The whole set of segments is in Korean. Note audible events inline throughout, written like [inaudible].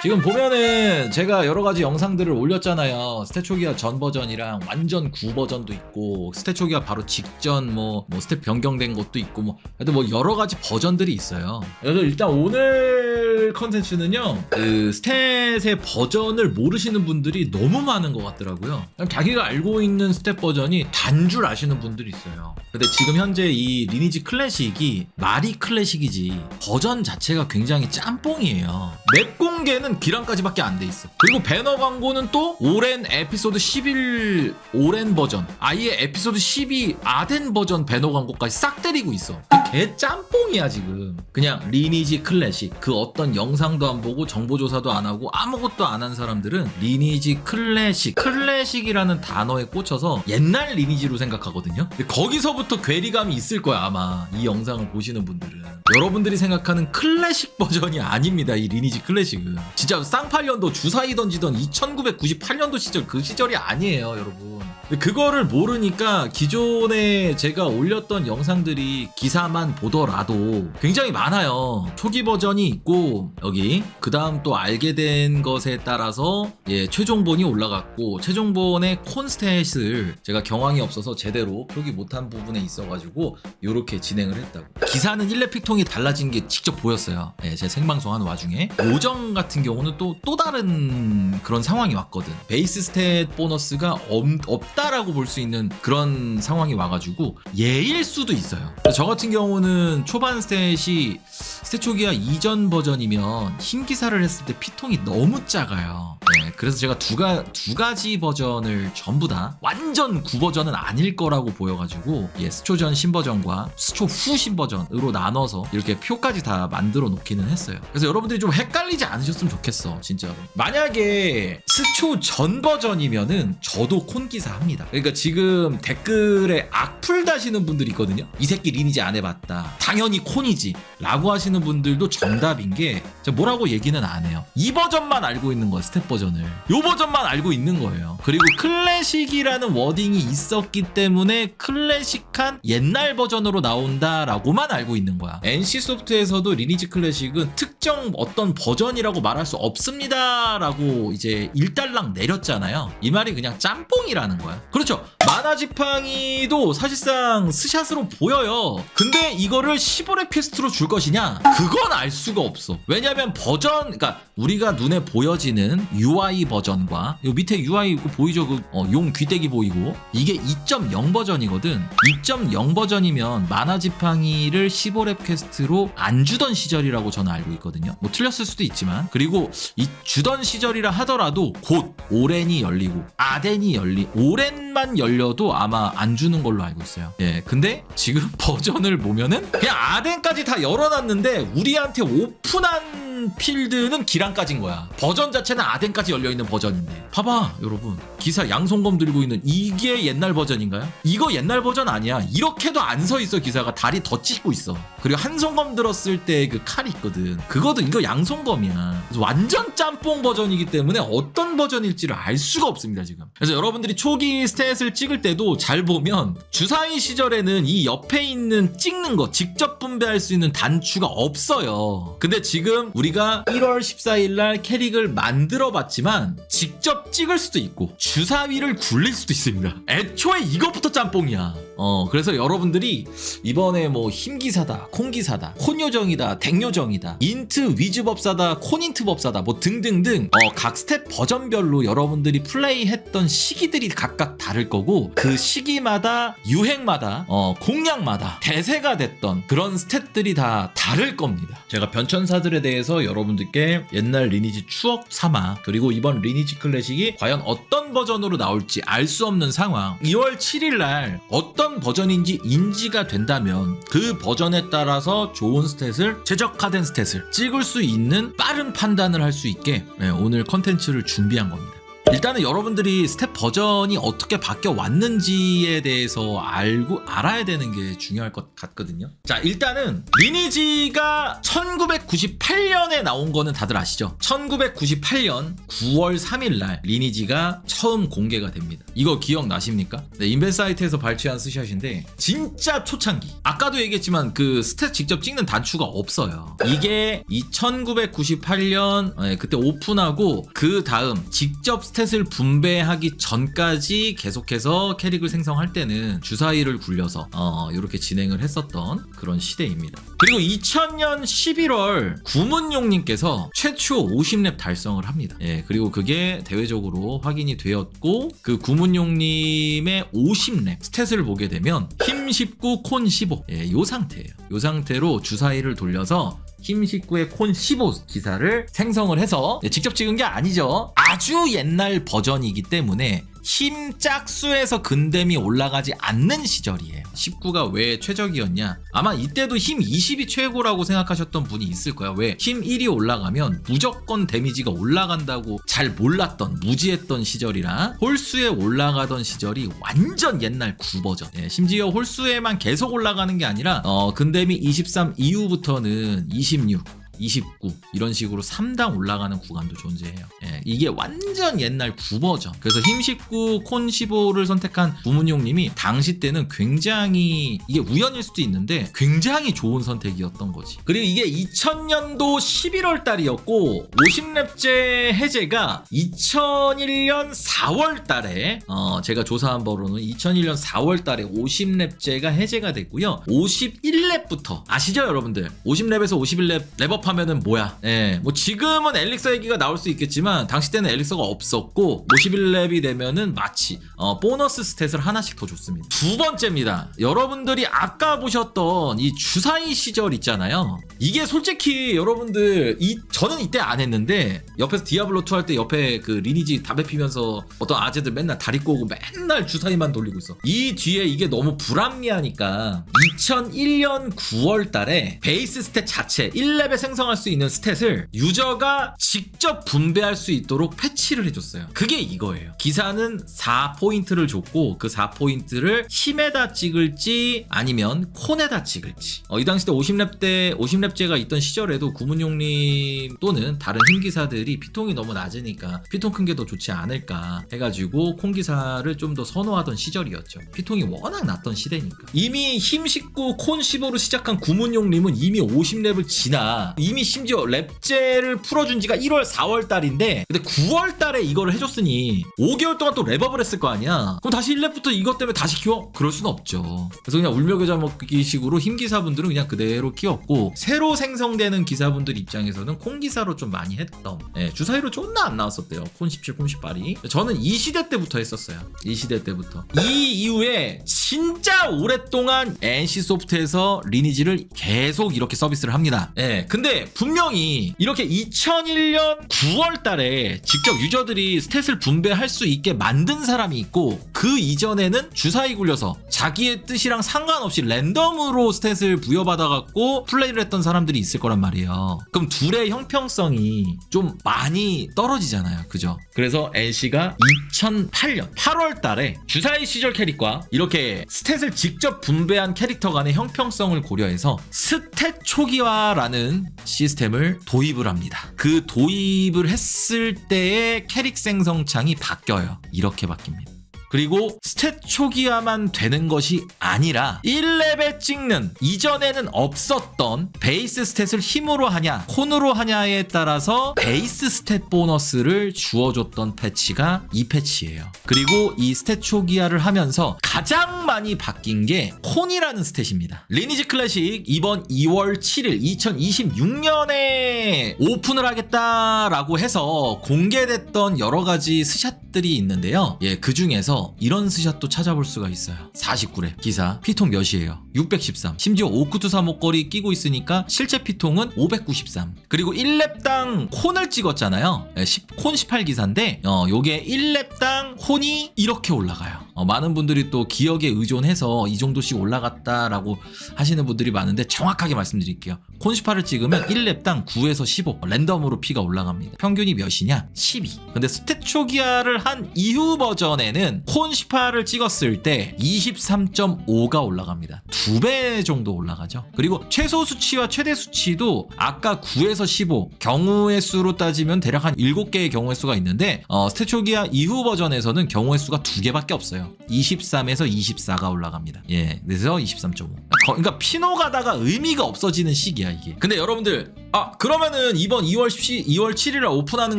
지금 보면은 제가 여러 가지 영상들을 올렸잖아요. 스태초기아 전 버전이랑 완전 구 버전도 있고 스태초기아 바로 직전 뭐, 뭐 스텝 변경된 것도 있고 뭐 하여튼 뭐 여러 가지 버전들이 있어요. 그래서 일단 오늘 컨텐츠는요. 그 스탯의 버전을 모르시는 분들이 너무 많은 것 같더라고요. 자기가 알고 있는 스탯 버전이 단 줄 아시는 분들이 있어요. 근데 지금 현재 이 리니지 클래식이 말이 클래식이지 버전 자체가 굉장히 짬뽕이에요. 맵 공개는 기란까지밖에 안 돼 있어. 그리고 배너 광고는 또 오랜 에피소드 11 오랜 버전, 아예 에피소드 12 아덴 버전 배너 광고까지 싹 때리고 있어. 개 짬뽕이야 지금. 그냥 리니지 클래식 그 어떤 영상도 안 보고 정보 조사도 안 하고 아무것도 안 한 사람들은 리니지 클래식 클래식이라는 단어에 꽂혀서 옛날 리니지로 생각하거든요. 거기서부터 괴리감이 있을 거야 아마 이 영상을 보시는 분들은. 여러분들이 생각하는 클래식 버전이 아닙니다 이 리니지 클래식은. 진짜 쌍팔년도 주사위 던지던 2998년도 시절 그 시절이 아니에요 여러분. 그거를 모르니까 기존에 제가 올렸던 영상들이 기사만 보더라도 굉장히 많아요. 초기 버전이 있고 여기 그 다음 또 알게 된 것에 따라서 예 최종본이 올라갔고 최종본의 콘스탯을 제가 경황이 없어서 제대로 표기 못한 부분에 있어 가지고 이렇게 진행을 했다고. 기사는 1렙 픽통 이 달라진 게 직접 보였어요. 예, 제 생방송하는 와중에 요정 같은 경우는 또 또 다른 그런 상황이 왔거든. 베이스 스탯 보너스가 없, 없다라고 볼 수 있는 그런 상황이 와가지고 예일 수도 있어요. 저 같은 경우는 초반 스탯이 스탯 초기화 이전 버전이면 흰 기사를 했을 때 피통이 너무 작아요. 네, 그래서 제가 두, 가, 두 가지 버전을 전부 다 완전 구 버전은 아닐 거라고 보여가지고 예, 스초전 신버전과 스초 후 신버전으로 나눠서 이렇게 표까지 다 만들어 놓기는 했어요. 그래서 여러분들이 좀 헷갈리지 않으셨으면 좋겠어, 진짜로. 만약에 스초 전 버전이면은 저도 콘 기사 합니다. 그러니까 지금 댓글에 악플 다시는 분들이 있거든요. 이 새끼 리니지 안 해봤다. 당연히 콘이지. 라고 하시는 분들도 정답인 게 뭐라고 얘기는 안 해요. 이 버전만 알고 있는 거예요. 스텝 버전을. 요 버전만 알고 있는 거예요. 그리고 클래식이라는 워딩이 있었기 때문에 클래식한 옛날 버전으로 나온다라고만 알고 있는 거야. NC 소프트에서도 리니지 클래식은 특정 어떤 버전이라고 말할 수 없습니다라고 이제 일달랑 내렸잖아요. 이 말이 그냥 짬뽕이라는 거야. 그렇죠. 마나지팡이도 사실상 스샷으로 보여요. 근데 이거를 15렙 퀘스트로 줄 것이냐? 그건 알 수가 없어. 왜냐면 버전, 그러니까 우리가 눈에 보여지는 UI 버전과 요 밑에 UI 그 보이죠? 그 어, 용 귀때기 보이고 이게 2.0 버전이거든. 2.0 버전이면 마나지팡이를 15렙 퀘스트로 안 주던 시절이라고 저는 알고 있거든요. 뭐 틀렸을 수도 있지만 그리고 이 주던 시절이라 하더라도 곧 오렌이 열리고 아덴이 열리 오렌만 열 려도 아마 안 주는 걸로 알고 있어요. 예, 근데 지금 [laughs] 버전을 보면은 그냥 아덴까지 다 열어놨는데 우리한테 오픈한 필드는 기란까지인 거야. 버전 자체는 아덴까지 열려있는 버전인데. 봐봐, 여러분. 기사 양손검 들고 있는 이게 옛날 버전인가요? 이거 옛날 버전 아니야. 이렇게도 안 서 있어, 기사가. 다리 더 찢고 있어. 그리고 한 손검 들었을 때 그 칼이 있거든. 그거도 이거 양손검이야. 완전 짬뽕 버전이기 때문에 어떤 버전일지를 알 수가 없습니다, 지금. 그래서 여러분들이 초기 스탯을 찍을 때도 잘 보면 주사위 시절에는 이 옆에 있는 찍는 거, 직접 분배할 수 있는 단추가 없어요. 근데 지금 우리가 1월 14일 날 캐릭을 만들어 봤지만 직접 찍을 수도 있고 주사위를 굴릴 수도 있습니다. 애초에 이것부터 짬뽕이야. 어, 그래서 여러분들이 이번에 뭐 힘기사다, 콩기사다, 콘요정이다, 댕요정이다, 인트 위즈법사다, 콘인트 법사다, 뭐 등등등, 어, 각 스텝 버전별로 여러분들이 플레이했던 시기들이 각각 다를 거고, 그 시기마다, 유행마다, 어, 공략마다 대세가 됐던 그런 스탯들이 다 다를 겁니다. 제가 변천사들에 대해서 여러분들께 옛날 리니지 추억 삼아, 그리고 이번 리니지 클래식이 과연 어떤 버전으로 나올지 알 수 없는 상황, 2월 7일 날 어떤 버전인지 인지가 된다면 그 버전에 따라서 좋은 스탯을 최적화된 스탯을 찍을 수 있는 빠른 판단을 할 수 있게 네, 오늘 컨텐츠를 준비한 겁니다. 일단은 여러분들이 스텝 버전이 어떻게 바뀌어 왔는지에 대해서 알고 알아야 되는 게 중요할 것 같거든요. 자, 일단은 리니지가 1998년에 나온 거는 다들 아시죠? 1998년 9월 3일 날 리니지가 처음 공개가 됩니다. 이거 기억나십니까? 네, 인벤 사이트에서 발췌한 스샷인데 진짜 초창기. 아까도 얘기했지만 그 스탯 직접 찍는 단추가 없어요. 이게 1998년 네, 그때 오픈하고 그 다음 직접 스탯을 분배하기 전 까지 계속해서 캐릭을 생성할 때는 주사위를 굴려서 어, 이렇게 진행을 했었던 그런 시대입니다. 그리고 2000년 11월 구문용님께서 최초 50렙 달성을 합니다. 예, 그리고 그게 대외적으로 확인이 되었고 그 구문용님의 50렙 스탯을 보게 되면 힘 19, 콘 15. 예, 요 상태예요. 요 상태로 주사위를 돌려서 힘 19의 콘 15 기사를 생성을 해서 예, 직접 찍은 게 아니죠. 아주 옛날 버전이기 때문에 힘 짝수에서 근댐이 올라가지 않는 시절이에요. 19가 왜 최적이었냐? 아마 이때도 힘 20이 최고라고 생각하셨던 분이 있을 거야. 왜? 힘 1이 올라가면 무조건 데미지가 올라간다고 잘 몰랐던, 무지했던 시절이라 홀수에 올라가던 시절이 완전 옛날 9버전. 예, 심지어 홀수에만 계속 올라가는 게 아니라 어, 근댐이 23 이후부터는 26, 29 이런 식으로 3당 올라가는 구간도 존재해요. 예, 이게 완전 옛날 9버전. 그래서 힘 19, 콘 15를 선택한 부문용님이 당시 때는 굉장히 이게 우연일 수도 있는데 굉장히 좋은 선택이었던 거지. 그리고 이게 2000년도 11월 달이었고 50렙제 해제가 2001년 4월 달에 어, 제가 조사한 바로는 2001년 4월 달에 50렙제가 해제가 됐고요. 51 렙부터 아시죠 여러분들? 50렙에서 51렙 랩업 하면은 뭐야? 예. 뭐 지금은 엘릭서 얘기가 나올 수 있겠지만 당시 때는 엘릭서가 없었고 51렙이 되면은 마치 어, 보너스 스탯을 하나씩 더 줬습니다. 두 번째입니다. 여러분들이 아까 보셨던 이 주사위 시절 있잖아요. 이게 솔직히 여러분들 이 저는 이때 안 했는데 옆에서 디아블로 2 할 때 옆에 그 리니지 담배 피면서 어떤 아재들 맨날 다리 꼬고 맨날 주사위만 돌리고 있어. 이 뒤에 이게 너무 불합리하니까 2001년 9월 달에 베이스 스탯 자체 1렙에 생성할 수 있는 스탯을 유저가 직접 분배할 수 있도록 패치를 해줬어요. 그게 이거예요. 기사는 4포인트를 줬고 그 4포인트를 힘에다 찍을지 아니면 콘에다 찍을지. 어, 이 당시 때 50렙 때 50렙제가 있던 시절에도 구문용님 또는 다른 힘 기사들이 피통이 너무 낮으니까 피통 큰 게 더 좋지 않을까 해가지고 콘 기사를 좀 더 선호하던 시절이었죠. 피통이 워낙 낮던 시대니까. 이미 힘 19, 콘 15로 시작한 구문용님은 이미 50렙을 지나 이미 심지어 랩제를 풀어준 지가 1월 4월 달인데 근데 9월 달에 이거를 해줬으니 5개월 동안 또 랩업을 했을 거 아니야. 그럼 다시 1렙부터 이것 때문에 다시 키워? 그럴 순 없죠. 그래서 그냥 울며 겨자 먹기 식으로 힘 기사분들은 그냥 그대로 키웠고 새로 생성되는 기사분들 입장에서는 콩 기사로 좀 많이 했던 예, 주사위로 존나 안 나왔었대요. 콘 17, 콘 18이. 저는 이 시대 때부터 했었어요. 이 시대 때부터. 이 이후에 진짜 오랫동안 NC소프트에서 리니지를 계속 이렇게 서비스를 합니다 예, 근데 분명히 이렇게 2001년 9월 달에 직접 유저들이 스탯을 분배할 수 있게 만든 사람이 있고 그 이전에는 주사위 굴려서 자기의 뜻이랑 상관없이 랜덤으로 스탯을 부여받아갖고 플레이를 했던 사람들이 있을 거란 말이에요. 그럼 둘의 형평성이 좀 많이 떨어지잖아요. 그죠? 그래서 NC가 2008년 8월 달에 주사위 시절 캐릭과 이렇게 스탯을 직접 분배한 캐릭터 간의 형평성 을 고려해서 스탯 초기화라는 시스템을 도입을 합니다. 그 도입을 했을 때의 캐릭 생성 창이 바뀌어요. 이렇게 바뀝니다. 그리고 스탯 초기화만 되는 것이 아니라 1렙에 찍는 이전에는 없었던 베이스 스탯을 힘으로 하냐 콘으로 하냐에 따라서 베이스 스탯 보너스를 주어줬던 패치가 이 패치예요. 그리고 이 스탯 초기화를 하면서 가장 많이 바뀐 게 콘이라는 스탯입니다. 리니지 클래식 이번 2월 7일 2026년에 오픈을 하겠다라고 해서 공개됐던 여러 가지 스샷 들이 있는데요. 예, 그 중에서 이런 스샷도 찾아볼 수가 있어요. 49렙 기사 피통 몇이에요? 613. 심지어 오크투사 목걸이 끼고 있으니까 실제 피통은 593. 그리고 1렙당 콘을 찍었잖아요. 예, 10, 콘 18기사인데 어, 요게 1렙당 콘이 이렇게 올라가요. 어, 많은 분들이 또 기억에 의존해서 이 정도씩 올라갔다라고 하시는 분들이 많은데 정확하게 말씀드릴게요. 콘18을 찍으면 1렙당 9에서 15 랜덤으로 피가 올라갑니다. 평균이 몇이냐? 12. 근데 스테초기아를 한 이후 버전에는 콘18을 찍었을 때 23.5가 올라갑니다. 두배 정도 올라가죠. 그리고 최소 수치와 최대 수치도 아까 9에서 15 경우의 수로 따지면 대략 한 7개의 경우의 수가 있는데 어, 스테초기아 이후 버전에서는 경우의 수가 두 개밖에 없어요. 23에서 24가 올라갑니다. 예, 그래서 23.5. 그러니까 피노 가다가 의미가 없어지는 시기야 이게. 근데 여러분들 아 그러면은 이번 2월 10, 2월 7일에 오픈하는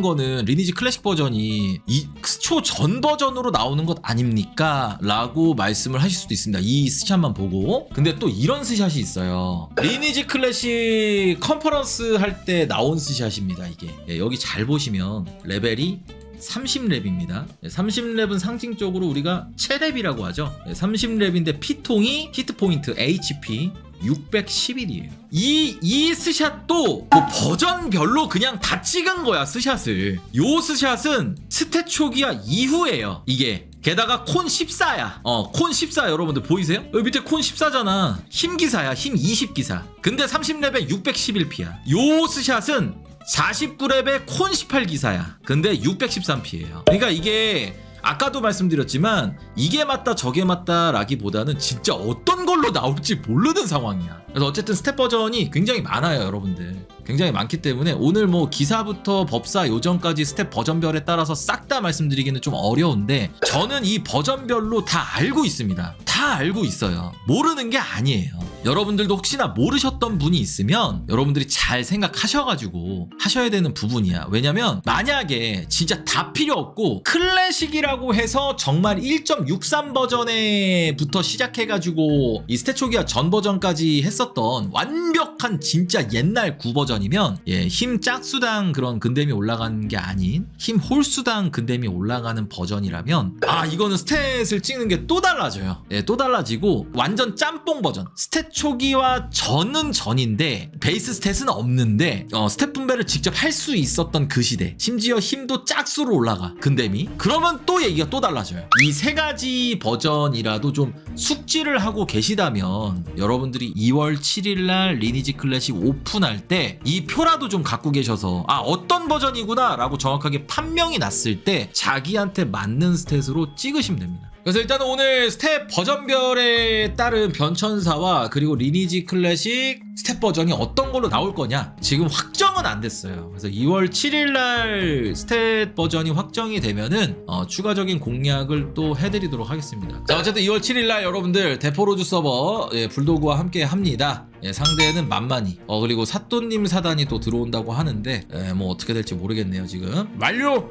거는 리니지 클래식 버전이 이초 전 버전으로 나오는 것 아닙니까? 라고 말씀을 하실 수도 있습니다. 이 스샷만 보고. 근데 또 이런 스샷이 있어요. 리니지 클래식 컨퍼런스 할 때 나온 스샷입니다. 이게 예, 여기 잘 보시면 레벨이 30렙입니다. 30렙은 상징적으로 우리가 체렙이라고 하죠. 30렙인데 피통이 히트 포인트 HP 611이에요. 이, 이 스샷도 뭐 버전별로 그냥 다 찍은 거야, 스샷을. 요 스샷은 스탯 초기화 이후에요, 이게. 게다가 콘 14야. 어, 콘 14 여러분들 보이세요? 여기 밑에 콘 14잖아. 힘 기사야. 힘 20 기사. 근데 30렙에 611피야. 요 스샷은 49렙에 콘18 기사야. 근데 613피예요. 그러니까 이게 아까도 말씀드렸지만 이게 맞다 저게 맞다라기보다는 진짜 어떤 걸로 나올지 모르는 상황이야. 그래서 어쨌든 스텝 버전이 굉장히 많아요, 여러분들. 굉장히 많기 때문에 오늘 뭐 기사부터 법사 요정까지 스텝 버전별에 따라서 싹 다 말씀드리기는 좀 어려운데 저는 이 버전별로 다 알고 있습니다. 다 알고 있어요. 모르는 게 아니에요. 여러분들도 혹시나 모르셨던 분이 있으면 여러분들이 잘 생각하셔가지고 하셔야 되는 부분이야. 왜냐면 만약에 진짜 다 필요 없고 클래식이라고 해서 정말 1.63 버전에부터 시작해가지고 이 스테초기아 전 버전까지 했었던 완벽한 진짜 옛날 9 버전이면 예, 힘 짝수당 그런 근댐이 올라가는 게 아닌 힘 홀수당 근댐이 올라가는 버전이라면 아 이거는 스탯을 찍는 게 또 달라져요. 예, 또 달라지고 완전 짬뽕 버전. 스탯 초기와 전은 전인데 베이스 스탯은 없는데 어, 스탯 분배를 직접 할 수 있었던 그 시대. 심지어 힘도 짝수로 올라가. 근댐이. 그러면 또 얘기가 또 달라져요. 이 세 가지 버전이라도 좀 숙지를 하고 계시다면 여러분들이 2월 7일 날 리니지 클래식 오픈할 때 이 표라도 좀 갖고 계셔서 아 어떤 버전이구나 라고 정확하게 판명이 났을 때 자기한테 맞는 스탯으로 찍으시면 됩니다. 그래서 일단은 오늘 스텝 버전별에 따른 변천사와 그리고 리니지 클래식 스텝 버전이 어떤 걸로 나올 거냐 지금 확정은 안 됐어요. 그래서 2월 7일 날 스텝 버전이 확정이 되면은 어, 추가적인 공략을 또 해드리도록 하겠습니다. 자 어쨌든 2월 7일 날 여러분들 대포로즈 서버 예, 불도그와 함께 합니다. 예, 상대는 만만히 어 그리고 사또님 사단이 또 들어온다고 하는데 예, 뭐 어떻게 될지 모르겠네요 지금 완료